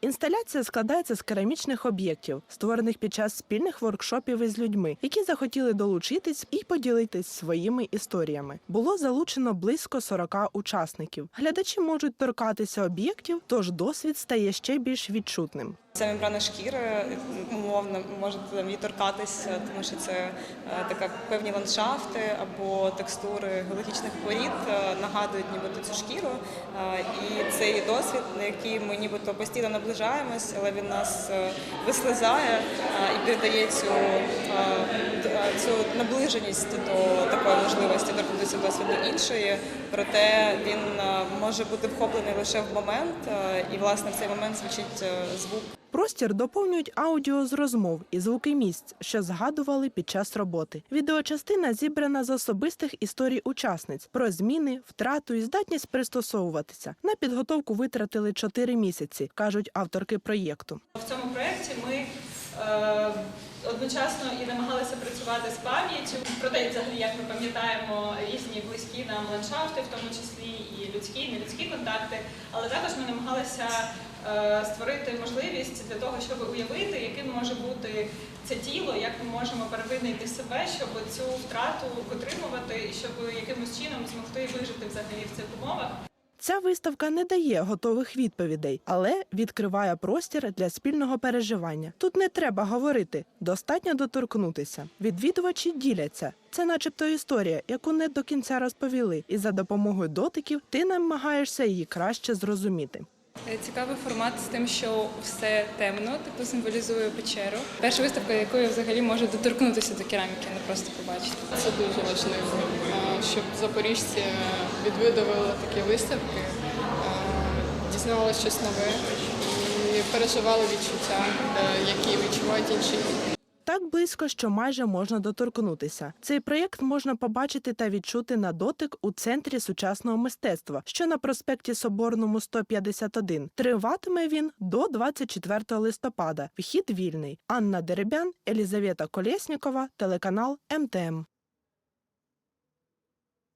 Інсталяція складається з керамічних об'єктів, створених під час спільних воркшопів із людьми, які захотіли долучитись і поділитись своїми історіями. Було залучено близько 40 учасників. Глядачі можуть торкатися об'єктів, тож досвід стає ще більш відчутним. Це мембрана шкіри, умовно можете там її торкатися, тому що це е, така певні ландшафти або текстури геологічних порід е, нагадують нібито цю шкіру. Е, І цей досвід, на який ми нібито постійно наближаємось, але він нас вислизає і передає цю, цю наближеність до такої можливості торкнутися досвіду іншої. Проте він може бути вхоплений лише в момент, і власне в цей момент звучить звук. Простір доповнюють аудіо з розмов і звуки місць, що згадували під час роботи. Відеочастина зібрана з особистих історій учасниць про зміни, втрату і здатність пристосовуватися. На підготовку витратили 4 місяці, кажуть авторки проєкту. В цьому проєкті ми е, одночасно і намагалися працювати з пам'яттю про те, взагалі, як ми пам'ятаємо різні близькі нам ландшафти, в тому числі і людські, і нелюдські контакти, але також ми намагалися е, створити можливість для того, щоб уявити, яким може бути це тіло, як ми можемо перевинити себе, щоб цю втрату витримувати і щоб якимось чином змогти вижити взагалі в цих умовах. Ця виставка не дає готових відповідей, але відкриває простір для спільного переживання. Тут не треба говорити, достатньо доторкнутися. Відвідувачі діляться. Це, начебто, історія, яку не до кінця розповіли, і за допомогою дотиків ти намагаєшся її краще зрозуміти. Е, Цікавий формат з тим, що все темно, типу символізує печеру. Перша виставка, якою взагалі можу доторкнутися до кераміки, не просто побачити. Це дуже важливо, е, щоб запоріжці відвідували такі виставки, е, дізнавалися щось нове і переживали відчуття, які відчувають інші. Так близько, що майже можна доторкнутися. Цей проєкт можна побачити та відчути на дотик у центрі сучасного мистецтва, що на проспекті Соборному 151. Триватиме він до 24 листопада. Вхід вільний. Анна Деребян, Елізавета Колєснікова, телеканал МТМ.